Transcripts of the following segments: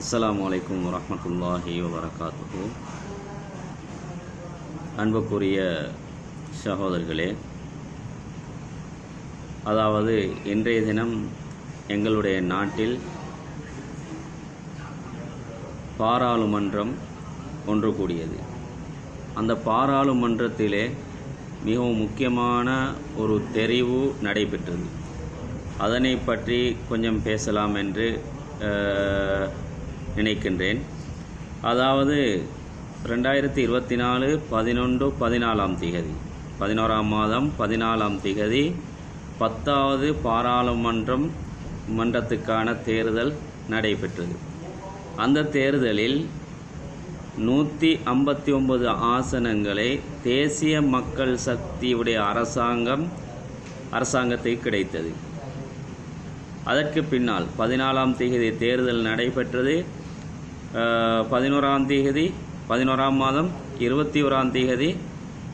அஸ்லாம் அலைக்கும் வரமத்துல்லாஹி வரகாத்து அன்புக்குரிய சகோதரர்களே அதாவது இன்றைய தினம் எங்களுடைய நாட்டில் பாராளுமன்றம் ஒன்று கூடியது. அந்த பாராளுமன்றத்திலே மிகவும் முக்கியமான ஒரு தெரிவு நடைபெற்றது. அதனை பற்றி கொஞ்சம் பேசலாம் என்று நினைக்கின்றேன். அதாவது ரெண்டாயிரத்தி இருபத்தி நாலு பதினொன்று பதினாலாம் திகதி. பதினோராம் மாதம் பதினாலாம் திகதி. பத்தாவது பாராளுமன்றம் மன்றத்துக்கான தேர்தல் நடைபெற்றது. அந்த தேர்தலில் நூற்றி ஐம்பத்தி ஒன்பது ஆசனங்களை தேசிய மக்கள் சக்தியுடைய அரசாங்கம் அரசாங்கத்தை கிடைத்தது. அதற்கு பின்னால் பதினாலாம் தேதி தேர்தல் நடைபெற்றது. பதினோராம் தேதி பதினோராம் மாதம் இருபத்தி ஓராம் தேதி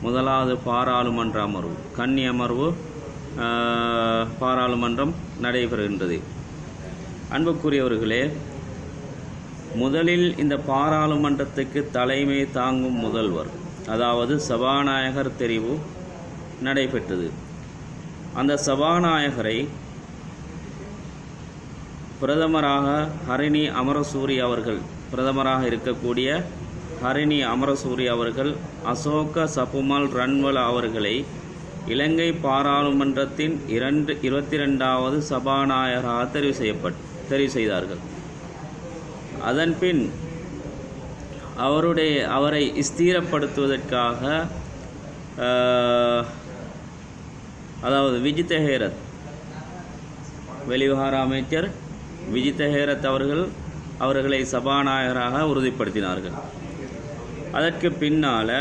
முதலாவது பாராளுமன்ற அமர்வு கன்னி அமர்வு பாராளுமன்றம் நடைபெறுகின்றது. அன்புக்குரியவர்களே முதலில் இந்த பாராளுமன்றத்துக்கு தலைமை தாங்கும் முதல்வர் அதாவது சபாநாயகர் தெரிவு நடைபெற்றது. அந்த சபாநாயகரை பிரதமராக ஹரிணி அமரசூரி அவர்கள் பிரதமராக இருக்கக்கூடிய ஹரிணி அமரசூரி அவர்கள் அசோக சபுமல் ரன்வல அவர்களை இலங்கை பாராளுமன்றத்தின் இரண்டு இருபத்தி ரெண்டாவது சபாநாயகராக தெரிவு செய்யப்பட் தெரிவு செய்தார்கள். அதன்பின் அவருடைய அவரை ஸ்திரப்படுத்துவதற்காக அதாவது விஜித ஹேரத் வெளிவிவகார அமைச்சர் விஜித ஹேரத் அவர்கள் அவர்களை சபாநாயகராக உறுதிப்படுத்தினார்கள். அதற்கு பின்னால்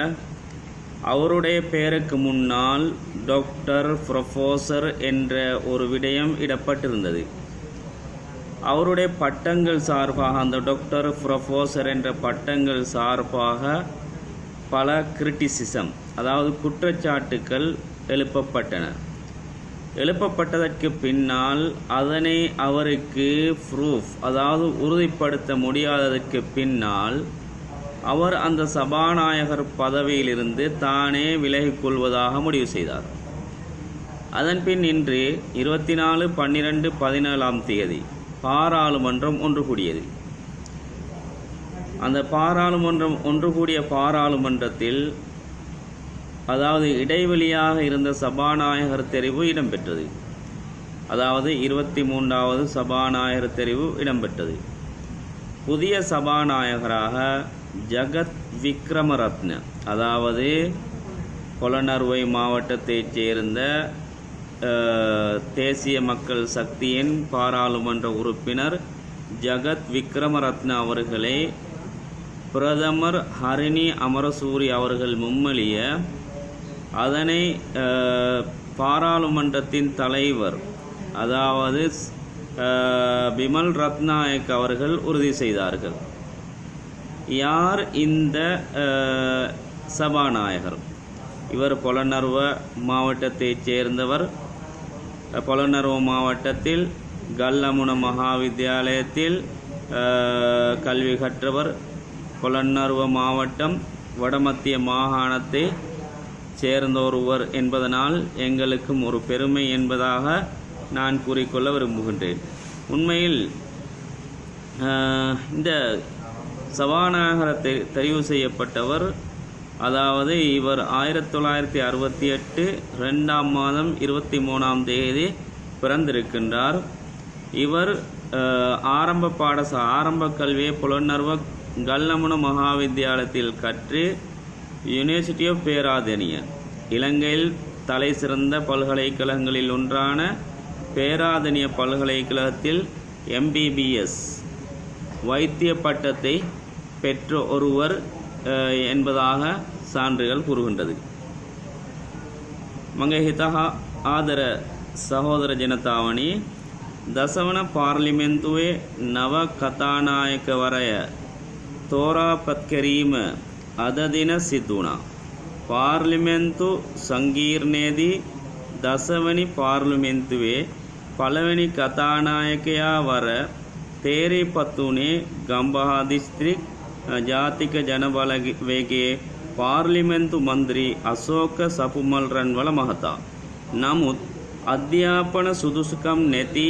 அவருடைய பெயருக்கு முன்னால் டாக்டர் ப்ரொஃபோசர் என்ற ஒரு விடயம் இடப்பட்டிருந்தது. அவருடைய பட்டங்கள் சார்பாக அந்த டாக்டர் ப்ரொஃபோசர் என்ற பட்டங்கள் சார்பாக பல கிரிட்டிசிசம் அதாவது குற்றச்சாட்டுக்கள் எழுப்பப்பட்டன. எழுப்பப்பட்டதற்கு பின்னால் அதனை அவருக்கு ப்ரூஃப் அதாவது உறுதிப்படுத்த முடியாததற்கு பின்னால் அவர் அந்த சபாநாயகர் பதவியிலிருந்து தானே விலகிக் கொள்வதாக முடிவு செய்தார். அதன்பின் இன்று இருபத்தி நாலு பன்னிரெண்டு பதினேழாம் தேதி பாராளுமன்றம் ஒன்று கூடியது. அந்த பாராளுமன்றம் ஒன்று கூடிய பாராளுமன்றத்தில் அதாவது இடைவெளியாக இருந்த சபாநாயகர் தெரிவு இடம்பெற்றது. அதாவது இருபத்தி மூன்றாவது சபாநாயகர் தெரிவு இடம்பெற்றது. புதிய சபாநாயகராக ஜகத் விக்ரமரத்ன அதாவது கொலனர்வை மாவட்டத்தைச் சேர்ந்த தேசிய மக்கள் சக்தியின் பாராளுமன்ற உறுப்பினர் ஜகத் விக்ரமரத்ன அவர்களை பிரதமர் ஹரிணி அமரசூரி அவர்கள் முன்மொழிய அதனை பாராளுமன்றத்தின் தலைவர் அதாவது பிமல் ரத்நாயக் அவர்கள் உறுதி செய்தார்கள். யார் இந்த சபாநாயகர்? இவர் பொலனர்வ மாவட்டத்தைச் சேர்ந்தவர். பொலனர்வ மாவட்டத்தில் கல்லமுன மகாவித்தியாலயத்தில் கல்வி கற்றவர். பொலன்னர்வ மாவட்டம் வடமத்திய மாகாணத்தை சேர்ந்தோருவர் என்பதனால் எங்களுக்கும் ஒரு பெருமை என்பதாக நான் கூறிக்கொள்ள விரும்புகின்றேன். உண்மையில் இந்த சபாநாயகரை தெரிவு செய்யப்பட்டவர் அதாவது இவர் ஆயிரத்தி தொள்ளாயிரத்தி அறுபத்தி எட்டு ரெண்டாம் மாதம் இருபத்தி மூணாம் தேதி பிறந்திருக்கின்றார். இவர் ஆரம்ப பாடச ஆரம்ப கல்வியை புலனர்வ கல்லமுன மகாவித்தியாலயத்தில் கற்று யுனிவர்சிட்டி ஆஃப் பேராதெனிய இலங்கையில் தலை சிறந்த பல்கலைக்கழகங்களில் ஒன்றான பேராதனிய பல்கலைக்கழகத்தில் எம்பிபிஎஸ் வைத்திய பட்டத்தை பெற்ற ஒருவர் அஹ், என்பதாக சான்றுகள் கூறுகின்றது මගේ හිතහා ආදර සහෝදර ජනතාවනි දසවන පාර්ලිමෙන්තුවේ නව කතානායකවරය තෝරාපත් කිරීම අද දින සිදුවුණා. පාර්ලිමෙන්තු සංගීර්ණයේදී දසවනි පාර්ලිමෙන්තුවේ පළවෙනි කතානායකයා වර තේරේපත් වුණේ ගම්බහා දිස්ත්‍රික් ජාතික ජනබලවේගේ පාර්ලිමෙන්තු මන්ද්‍රී අශෝක සපුමල්රන්වල මහතා. නමුත් අධ්‍යාපන සුදුසුකම් නැති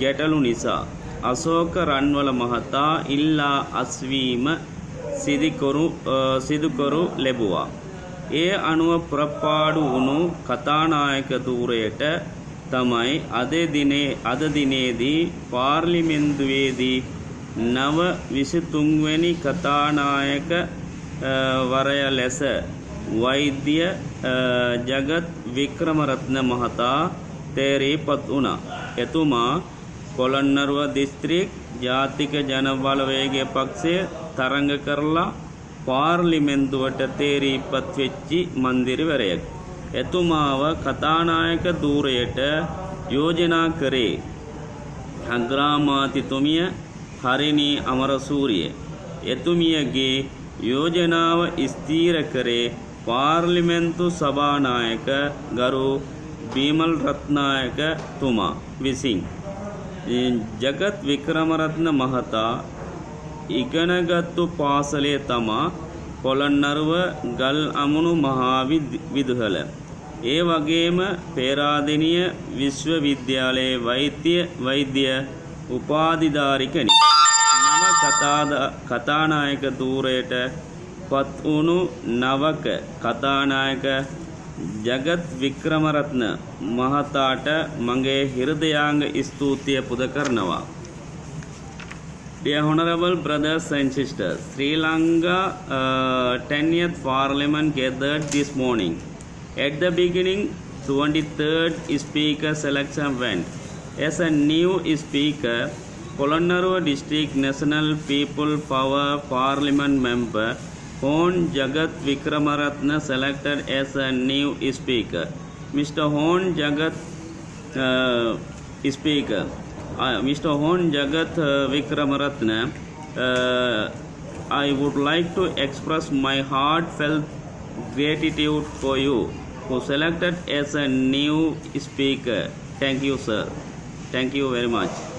ගැටලු නිසා අශෝක රන්වල මහතා ඉල්ලා අස්වීම සිදිකොරු සිදුකරු ලැබුවා. ඒ අනුව පුරපාඩු වුණු කතානායක ධූරයට තමයි අද දිනේ අද දිනේදී පාර්ලිමෙන්තුවේදී නව විසිතුන්වැනි කතානායක වරය ලෙස වෛද්‍ය ජගත් වික්‍රමරත්න මහතා තේරී පත් වුණා. එතුමා පොළොන්නරුව දිස්ත්‍රික් ජාතික ජනබලවේගය පක්ෂය තරඟ කරලා පාර්ලිමෙන්තුවට තේරීපත් වෙච්චි මන්දිරවරයෙක්. එතුමාව කතානායක ධූරයට යෝජනා කරේ අග්‍රාමාතිතුමිය හරිණී අමරසූරිය. එතුමියගේ යෝජනාව ස්ථීර කරේ පාර්ලිමෙන්තු සභානායක ගරු බීමල් රත්නායක තුමා විසින්. ජගත් වික්‍රමරත්න මහතා ඉගෙනගත්තු පාසලේ තමා පොළොන්නරුව ගල් අමුණු මහා විදුහල. ඒ වගේම පේරාදෙනිය විශ්වවිද්‍යාලයේ වෛද්‍ය වෛද්‍ය උපාධිධාරිකනි. නව කතානායක ධූරයට පත් වුණු නවක කතානායක ජගත් වික්‍රමරත්න මහතාට මගේ හිරදයාංග ස්තුතිය පුද කරනවා. Dear Honorable Brothers and Sisters, Sri Lanka uh, 10th Parliament gathered this morning. At the beginning, 23rd Speaker selection went. As a new Speaker, Polonnaruwa District National People Power Parliament member Hon Jagat Vikramaratna selected as a new Speaker. Mr. Hon Jagat uh, Speaker. Mr. Hon Jagat uh, Vikramaratna, uh, I would like to express my heartfelt gratitude for you who selected as a new speaker. Thank you, sir. Thank you very much.